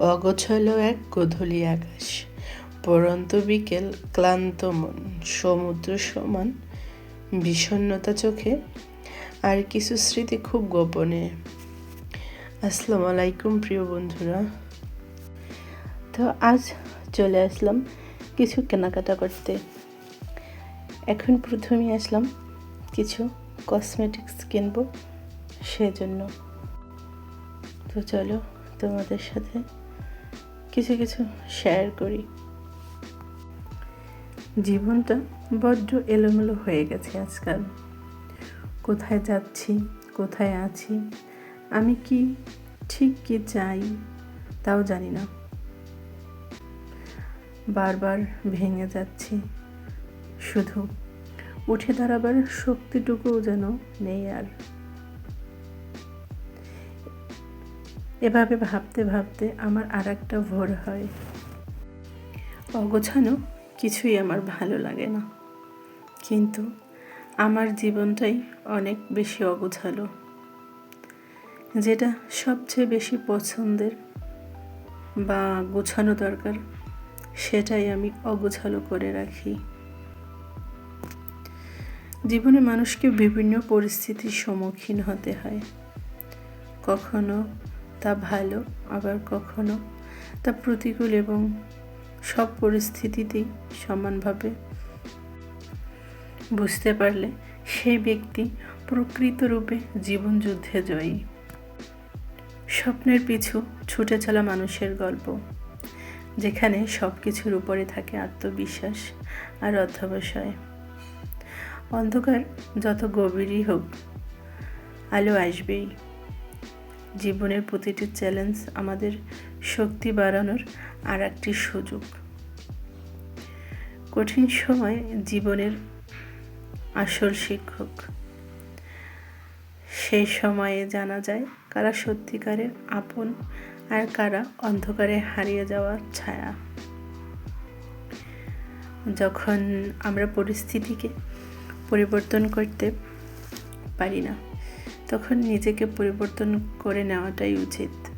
অগোছালো এক গোধূলি আকাশ। পরন্ত বিকেল, ক্লান্ত মন, সমুদ্র সমান, বিষণ্ণতা চোখে, আর কিছু স্মৃতি খুব গোপনে। আসসালামু আলাইকুম, প্রিয় বন্ধুরা। তো আজ চলে আসলাম কিছু কেনাকাটা করতে। এখন প্রথমে আসলাম কিছু কসমেটিক্স কিনবো, সেজন্য। তো চলো তোমাদের সাথে কিছু কিছু শেয়ার করি। জীবনটা বড্ড এলোমেলো হয়ে গেছে আজকাল। কোথায় যাচ্ছি, কোথায় আছি, আমি কি ঠিক কি চাই, তাও জানি না। বারবার ভেঙে যাচ্ছি। শুধু উঠে দাঁড়াবার শক্তিটুকুও যেন নেই আর। এভাবে ভাবতে ভাবতে আমার আর একটা ভোর হয়। অগোছানো কিছুই আমার ভালো লাগে না। কিন্তু আমার জীবনটাই অনেক বেশি অগোছালো। যেটা সবচেয়ে বেশি পছন্দের বা গোছানো দরকার, সেটাই আমি অগোছালো করে রাখি। জীবনে মানুষকে বিভিন্ন পরিস্থিতির সম্মুখীন হতে হয়। কখনো তা ভালো, আবার কখনো। তা প্রতিকূল এবং সব পরিস্থিতিতেই সমানভাবে বুঝতে পারলে সেই ব্যক্তি প্রকৃত রূপে জীবনযুদ্ধে জয়ী। স্বপ্নের পিছু ছুটে চলা মানুষের গল্প, যেখানে সব কিছুর উপরে থাকে আত্মবিশ্বাস আর অধ্যবসায়। অন্ধকার যত গভীরই হোক, আলো আসবেই। জীবনের প্রতিটি চ্যালেঞ্জ আমাদের শক্তি বাড়ানোর আর একটি সুযোগ। কঠিন সময় জীবনের আসল শিক্ষক। সেই সময়ে জানা যায় কারা সত্যিকারের আপন আর কারা অন্ধকারে হারিয়ে যাওয়ার ছায়া। যখন আমরা পরিস্থিতিকে পরিবর্তন করতে পারি না তখন নিজেকে পরিবর্তন করে নেওয়াটাই উচিত।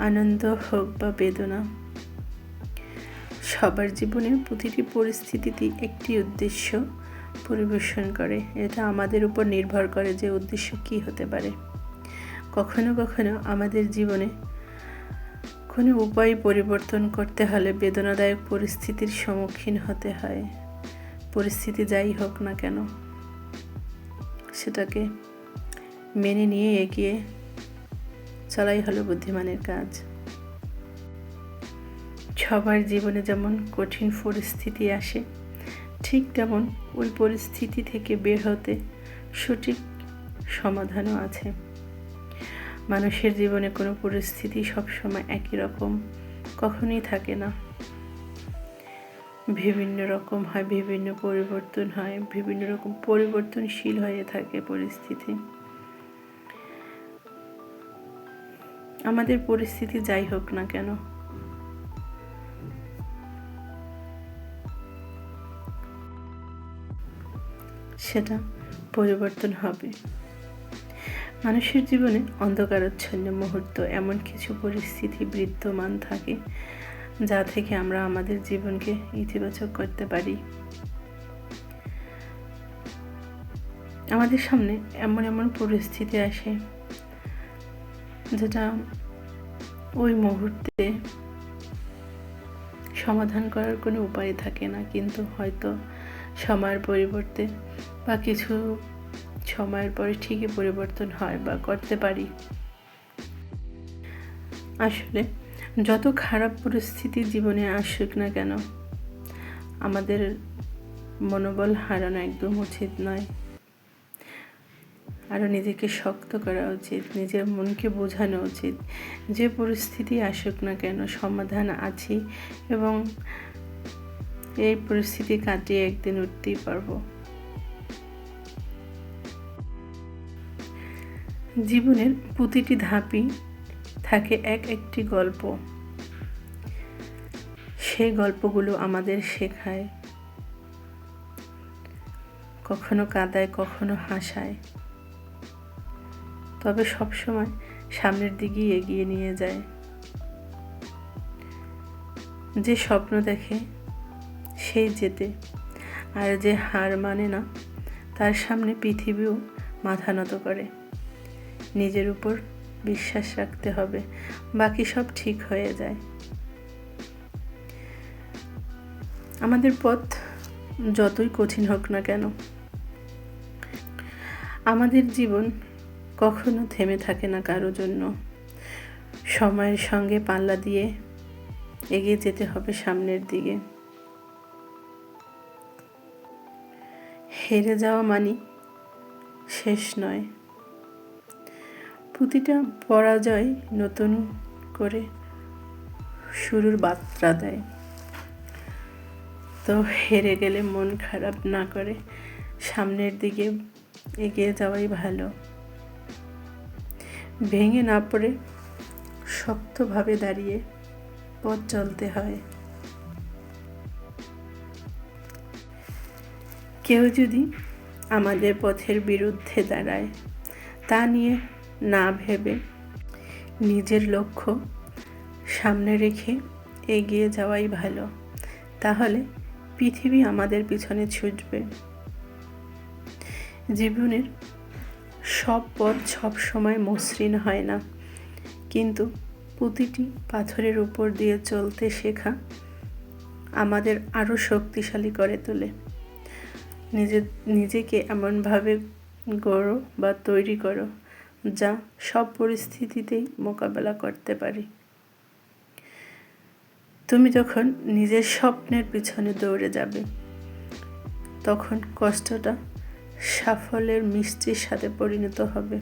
আনন্দ হোক বা বেদনা, সবার জীবনের প্রতিটি পরিস্থিতিতেই একটি উদ্দেশ্য পরিবেশন করে। এটা আমাদের উপর নির্ভর করে যে উদ্দেশ্য কী হতে পারে। কখনো কখনো আমাদের জীবনে কোনো উপায় পরিবর্তন করতে হলে বেদনাদায়ক পরিস্থিতির সম্মুখীন হতে হয়। পরিস্থিতি যাই হোক না কেন সেটাকে মেনে নিয়ে এগিয়ে চলাই হলো বুদ্ধিমানের কাজ। সবার জীবনে যেমন কঠিন পরিস্থিতি আসে, ঠিক তেমন ওই পরিস্থিতি থেকে বের হতে সঠিক সমাধানও আছে। মানুষের জীবনে কোনো পরিস্থিতি সবসময় একই রকম, কখনোই থাকে না। বিভিন্ন রকম হয়, বিভিন্ন পরিবর্তন হয়, বিভিন্ন রকম পরিবর্তনশীল হয়ে থাকে পরিস্থিতি। আমাদের পরিস্থিতি যাই হোক না কেন। সেটা পরিবর্তন হবে। মানুষের জীবনে অন্ধকারচ্ছন্ন মুহূর্ত, এমন কিছু পরিস্থিতি বিদ্যমান থাকে যা থেকে আমরা আমাদের জীবনকে ইতিবাচক করতে পারি। আমাদের সামনে এমন এমন পরিস্থিতি আসে, যেটা ওই মুহূর্তে সমাধান করার কোনো উপায় থাকে না, কিন্তু হয়তো সময়ের পরিবর্তে বা কিছু সময়ের পরে ঠিকই পরিবর্তন হয় বা করতে পারি। আসলে যত খারাপ পরিস্থিতি জীবনে আসুক না কেন, আমাদের মনোবল হারানো একদম উচিত নয়। আরও নিজেকে শক্ত করা উচিত, নিজের মনকে বোঝানো উচিত, যে পরিস্থিতি আসুক না কেন, সমাধান আছি এবং এই পরিস্থিতি কাটিয়ে একদিন উঠতেই পারব। জীবনের প্রতিটি ধাপই থাকে এক একটি গল্প। সেই গল্পগুলো আমাদের শেখায়। কখনো কাঁদায়, কখনো হাসায়। তবে সবসময় সামনের দিকেই এগিয়ে নিয়ে যায়। যে স্বপ্ন দেখে সেই যেতে আর যে হার মানে না, তার সামনে পৃথিবীও মাথা নত করে। নিজের উপর বিশ্বাস রাখতে হবে, বাকি সব ঠিক হয়ে যায়। আমাদের পথ যতই কঠিন হোক না কেন, আমাদের জীবন কখনো থেমে থাকে না কারও জন্য। সময়ের সঙ্গে পাল্লা দিয়ে এগিয়ে যেতে হবে সামনের দিকে। হেরে যাওয়া মানি শেষ নয়। প্রতিটা পরাজয় নতুন করে শুরুর বার্তা দেয়। তো হেরে গেলে মন খারাপ না করে সামনের দিকে এগিয়ে যাওয়াই ভালো। ভেঙে না পড়ে শক্তভাবে দাঁড়িয়ে পথ চলতে হয়। কেউ যদি আমাদের পথের বিরুদ্ধে দাঁড়ায়, তা নিয়ে না ভেবে নিজের লক্ষ্য সামনে রেখে এগিয়ে যাওয়াই ভালো। তাহলে পৃথিবী আমাদের পিছনে ছুটবে। জীবনের সব পথ সব সময় মসৃণ হয় না। কিন্তু প্রতিটি পাথরের উপর দিয়ে চলতে শেখা আমাদের আরও শক্তিশালী করে তোলে। নিজে, নিজেকে এমনভাবে গড়ো বা তৈরি করো যা সব পরিস্থিতিতেই মোকাবেলা করতে পারি। তুমি যখন নিজের স্বপ্নের পিছনে দৌড়ে যাবে, তখন কষ্টটা সাফল্যের মিষ্টির সাথে পরিণত হবে।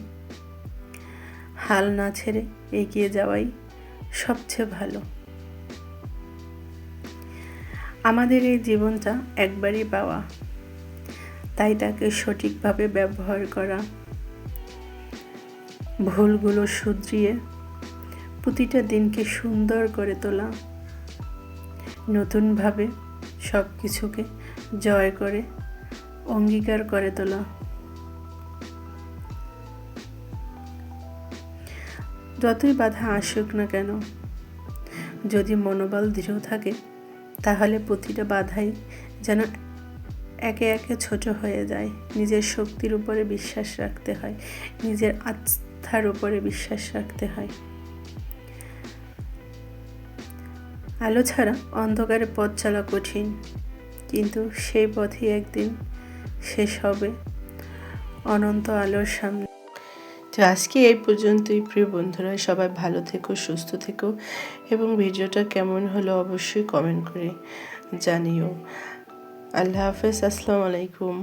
হাল না ছেড়ে এগিয়ে যাওয়াই সবচেয়ে ভালো। আমাদের এই জীবনটা একবারই পাওয়া। তাই তাকে সঠিকভাবে ব্যবহার করা ভুলগুলো শুধরিয়ে প্রতিটা দিনকে সুন্দর করে তোলা। নতুনভাবে সব কিছুকে জয় করে, অঙ্গীকার করে তোলা। যতই বাধা আসুক না কেন, যদি মনোবল দৃঢ় থাকে, তাহলে প্রতিটা বাধাই যেন একে একে ছোট হয়ে যায়। নিজের শক্তির উপরে বিশ্বাস রাখতে হয়, নিজের আস্থার উপরে বিশ্বাস রাখতে হয়। আলো ছাড়া অন্ধকারে পথ চলা কঠিন, কিন্তু সেই পথই একদিন শেষ হবে অনন্ত আলোর সামনে। তো আজকে এই পর্যন্তই, প্রিয় বন্ধুরা, সবাই ভালো থেকো, সুস্থ থেকো, এবং ভিডিওটা কেমন হলো অবশ্যই কমেন্ট করে জানিও। আল্লাহ হাফেজ, আসসালামু আলাইকুম।